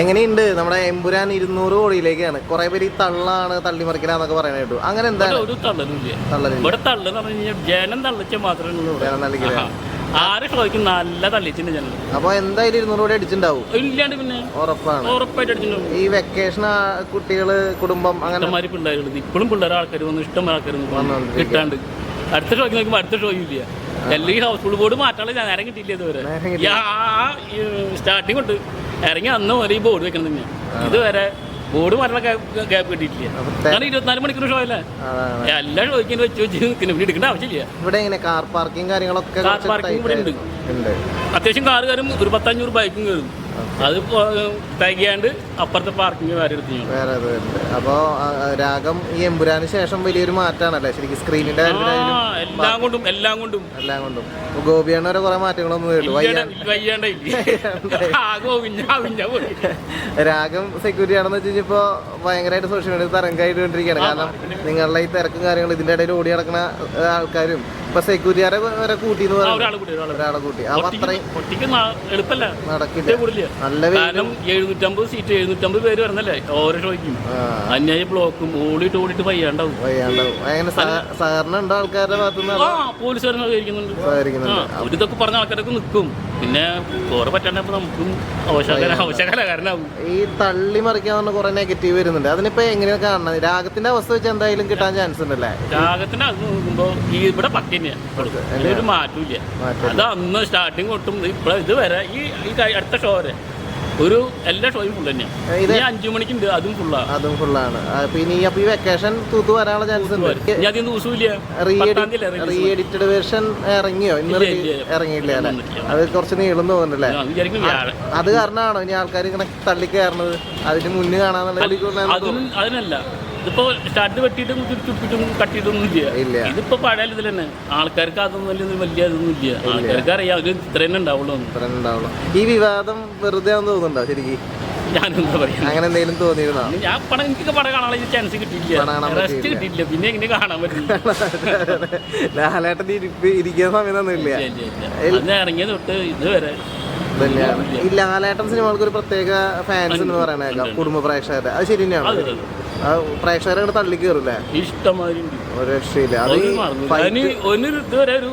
എങ്ങനെയുണ്ട്? നമ്മുടെ എമ്പുരാൻ ഇരുന്നൂറ് കോടിയിലേക്കാണ്. കുറെ പേര് ഈ തള്ളാണ് തള്ളിമറിക്കലാന്നൊക്കെ പറയാൻ കേട്ടു. അങ്ങനെ എന്താണ്? ഒരു തള്ളലില്ല. ഇവിടെ തള്ളെന്ന് പറഞ്ഞു കഴിഞ്ഞാൽ ജനം തള്ളിച്ച മാത്രമേ. ആര് ഷോയ്ക്ക് നല്ല തള്ളിച്ചിട്ടുണ്ട് ജനം. അപ്പൊ എന്തായാലും ഇരുന്നൂറ് കോടി അടിച്ചിണ്ടാവും? ഇല്ലാണ്ട് പിന്നെ ഉറപ്പാണ്. ഉറപ്പായിട്ട് അടിച്ചിട്ടുണ്ടാവും. ഈ വെക്കേഷൻ കുട്ടികൾ കുടുംബം അങ്ങനെ പിള്ളേരുണ്ട്. ഇപ്പോഴും പിള്ളേർ ആൾക്കാർ വന്നു ഇഷ്ടം ആൾക്കാർ. കിട്ടാണ്ട്. അടുത്ത ഷോയ്ക്ക് നോക്കുമ്പോൾ അടുത്ത ഷോയും ഇല്ല. എല്ലാം ഈ ഹൗസ്ഫുൾ ബോർഡ് മാറ്റാനുള്ള നേരം കിട്ടിയില്ല ഇതുവരെ. സ്റ്റാർട്ടിംഗ് ഉണ്ട് ഇറങ്ങി അന്ന് ഈ ബോർഡ് വെക്കണം തന്നെയാണ് ഇതുവരെ ബോർഡ് മരണ ഗ്യാപ്പ് കിട്ടിയിട്ടില്ല. കാരണം ഇരുപത്തിനാല് മണിക്കൂർ ഷോ അല്ലേ? എല്ലാ ഷോയ്ക്കും വെച്ച് വെച്ച് നിൽക്കുന്നു. ഇവിടെ എടുക്കേണ്ട ആവശ്യമില്ല. ഇവിടെ എങ്ങനെ കാർ പാർക്കിംഗ് കാര്യങ്ങളൊക്കെ കാർ പാർക്കിംഗ് ഇവിടെ ഉണ്ട്. ഉണ്ട്. അത്യാവശ്യം കാർ കയറും ഒരു പത്തഞ്ഞൂറ് ബൈക്കും കയറും. അത് തയ്ക്കാണ്ട് അപ്പുറത്തെ പാർക്കിംഗ് വേറെ എടുത്തു വേറെ ഇത് ഉണ്ട് അപ്പോ ആ, രാഗം ഈ എമ്പുരാന് ശേഷം വലിയൊരു മാറ്റാണല്ലേ ശരിക്കും സ്ക്രീനിന്റെ ആ എല്ലാം കൊണ്ടും എല്ലാം കൊണ്ടും. എല്ലാം കൊണ്ടും. ഗോപിയാണ് വരെ കുറെ മാറ്റങ്ങളൊന്നും കേട്ടു വയ്യ വയ്യാണ്ടായില്ലേ ആകെ ഒവിഞ്ഞ പോയി. രാഗം സെക്യൂരിറ്റി ആണെന്ന് വെച്ച് കഴിഞ്ഞപ്പോ ഭയങ്കരമായിട്ട് സോഷ്യൽ മീഡിയ തരംഗമായിട്ടിരിക്കുകയാണ് കാരണം നിങ്ങളുടെ ഈ തിരക്കും കാര്യങ്ങളും ഇതിന്റെ ഇടയിൽ ഓടി നടക്കുന്ന ആൾക്കാരും ഇപ്പൊ സെക്യൂരിറ്റിയാരെ വരെ കൂട്ടി എന്ന് പറഞ്ഞു പറയുന്നത് ഒരാളെ കൂടി ഒരാളെ ഒരാളെ കൂട്ടി. അപ്പൊ അത്രയും എളുപ്പല്ല? നടക്കില്ല. നല്ല എഴുന്നൂറ്റമ്പത് സീറ്റ് എഴുന്നൂറ്റമ്പത് പേര് വരുന്നല്ലേ ഓരോ ഷോയ്ക്കും. അന്യായ ബ്ലോക്കും ഓടിയിട്ട് ഓടിയിട്ട് വയ്യാണ്ടാവും. വയ്യാണ്ടാവും. അങ്ങനെ സഹ- സഹകരണം ഉണ്ടോ ആൾക്കാരുടെ ഭാഗത്തുനിന്ന് സഹകരിക്കുന്നുണ്ട്. സഹകരിക്കുന്നുണ്ട്. അവരിതൊക്കെ പറഞ്ഞ ആൾക്കാരൊക്കെ നിൽക്കും പിന്നെ ചോറ് പറ്റാണ്ടപ്പോ നമുക്കും അവശകല അവശകലകാരനാവും ഈ തള്ളി മറിക്കാൻ പറഞ്ഞ കുറെ നെഗറ്റീവ് വരുന്നുണ്ട്. അതിനിപ്പോ എങ്ങനെയാ കാണുന്നത് രാഗത്തിന്റെ അവസ്ഥ വെച്ച് എന്തായാലും കിട്ടാൻ ചാൻസ് ഉണ്ടല്ലേ? രാഗത്തിന്റെ അത് നോക്കുമ്പോ ഈ ഇവിടെ പക്ക ഒരു മാറ്റമില്ല. അത് അന്ന് സ്റ്റാർട്ടിങ് തൊട്ടും ഇപ്പഴ ഇത് വരെ ഈ ഈ അടുത്ത ഷോ വരെ ഒരു എല്ലാ ഷോയും ഫുൾ തന്നെയാണ് ഇനി അഞ്ചു മണിക്കുണ്ട് അതും ഫുള്ളാണ് അതും ഫുള്ളാണ് പിന്നെ ഈ അപ്പൊ ഈ വെക്കേഷൻ തൂത്ത് വരാനുള്ള ചാൻസ് ഉണ്ട്. റീ എഡിറ്റഡ് വേർഷൻ ഇറങ്ങിയോ? ഇന്ന്. ഇറങ്ങിയില്ല അത് കുറച്ച് നീളം തോന്നുന്നുണ്ടല്ലേ അത് കാരണമാണോ ഇനി ആൾക്കാർ ഇങ്ങനെ തള്ളി കയറണത് അതിന് മുന്നേ കാണാന്നുള്ള അതിനും അതിനല്ല. ഇതിപ്പോ സ്റ്റാർട്ട് വെട്ടിയിട്ടും ചുറ്റിട്ടും കട്ടിയിട്ടൊന്നും ഇല്ല. ഇല്ല. ഇതിപ്പോ പഴയ ഇതിൽ തന്നെ. ആൾക്കാർക്ക് അതൊന്നും വലിയ വലിയ ഇതൊന്നും ഇല്ല. ആൾക്കാർക്ക് അറിയാം. ഒരു ഇത്ര തന്നെ ഉണ്ടാവുള്ളൂ ഈ വിവാദം വെറുതെ ആണെന്ന് തോന്നുന്നുണ്ടോ ശരിക്കും? ഞാനെന്താ പറയാ? അങ്ങനെ എന്തെങ്കിലും തോന്നിയിരുന്നോ? ഞാൻ പടം എനിക്ക് പടം കാണാനുള്ള ചാൻസ് കിട്ടിയില്ല. റെസ്റ്റ് കിട്ടിയില്ല. പിന്നെ എങ്ങനെ കാണാൻ പറ്റില്ല ലാലേട്ടൻ ഇരിപ്പ് ഇരിക്കുന്ന സമയത്തൊന്നുമില്ല. അന്ന് ഇറങ്ങിയ തൊട്ട് ഇതുവരെ ഈ ലാലേട്ടൻ സിനിമകൾക്ക് ഒരു പ്രത്യേക ഫാൻസ് എന്ന് പറയണേക്കാം കുടുംബ പ്രേക്ഷകരുടെ അത് ശരി തന്നെയാണ്. അത് അത്. പ്രേക്ഷകരെ തള്ളി കയറൂലേ ഇഷ്ടമായി. ഒരു രക്ഷയില്ല. അത് ഇതുവരെ ഒരു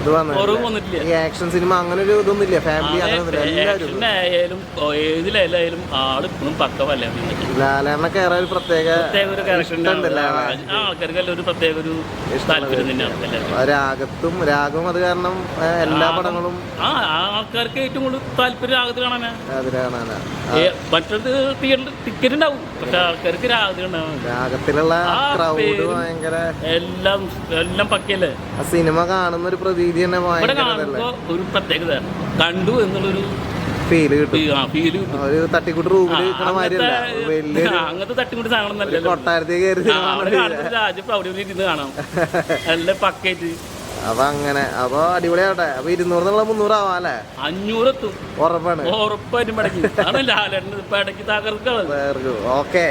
ഇത് വന്നിട്ടില്ല. ഈ ആക്ഷൻ സിനിമ അങ്ങനെ ഒരു ഇതൊന്നുമില്ല ഫാമിലി ആയാലും ഏതിലായാലും ആൾ ഇപ്പോഴും പക്കവല്ല ലാലേട്ടനെ കയറാൻ ഒരു പ്രത്യേക പ്രത്യേക ഒരു ക്യാരക്ടറിന്റെ ഇഷ്ടമുണ്ടല്ലേ ആൾക്കാർക്കെല്ലാം ഒരു പ്രത്യേക ഒരു താല്പര്യം തന്നെയാണ് എല്ലാവർക്കും. ആ രാഗത്തും രാഗവും അത് കാരണം എല്ലാ പടങ്ങളും ആ ആൾക്കാർക്ക് ഏറ്റവും കൂടുതൽ താല്പര്യം രാഗത്ത് കാണാനാ. മറ്റൊരു തിയേറ്ററിൽ ടിക്കറ്റ് ഉണ്ടാവും. പക്ഷെ ആൾക്കാർക്ക് രാഗത്ത് കാണാൻ രാഗത്തിലുള്ള ക്രൗഡ് ഭയങ്കര എല്ലാം എല്ലാം പക്കയല്ലേ? ആ സിനിമ കാണുന്ന ഒരു പ്രതീതി തന്നെ ഇവിടെ കാണുമ്പോ ഒരു പ്രത്യേകത കണ്ടു എന്നുള്ളൊരു ഫീൽ കിട്ടും. ഫീൽ കിട്ടും. ഒരു തട്ടിക്കൂട്ട് റൂമിൽ ഇരിക്കണ മാതിരിയല്ല വലിയ ആ, അങ്ങനത്തെ തട്ടിമുട്ടി സാധനം കൊട്ടാരത്തേക്ക് കയറി അവിടെ ഇരുന്ന് കാണാം. നല്ല അപ്പൊ അങ്ങനെ അപ്പൊ അടിപൊളിയാവട്ടെ. അപ്പൊ ഇരുന്നൂറിനുള്ള മുന്നൂറാവാം അല്ലേ? അഞ്ഞൂറെത്തും ഉറപ്പാണ്. ഉറപ്പായിട്ടും ഇടയ്ക്ക്. ഓക്കെ.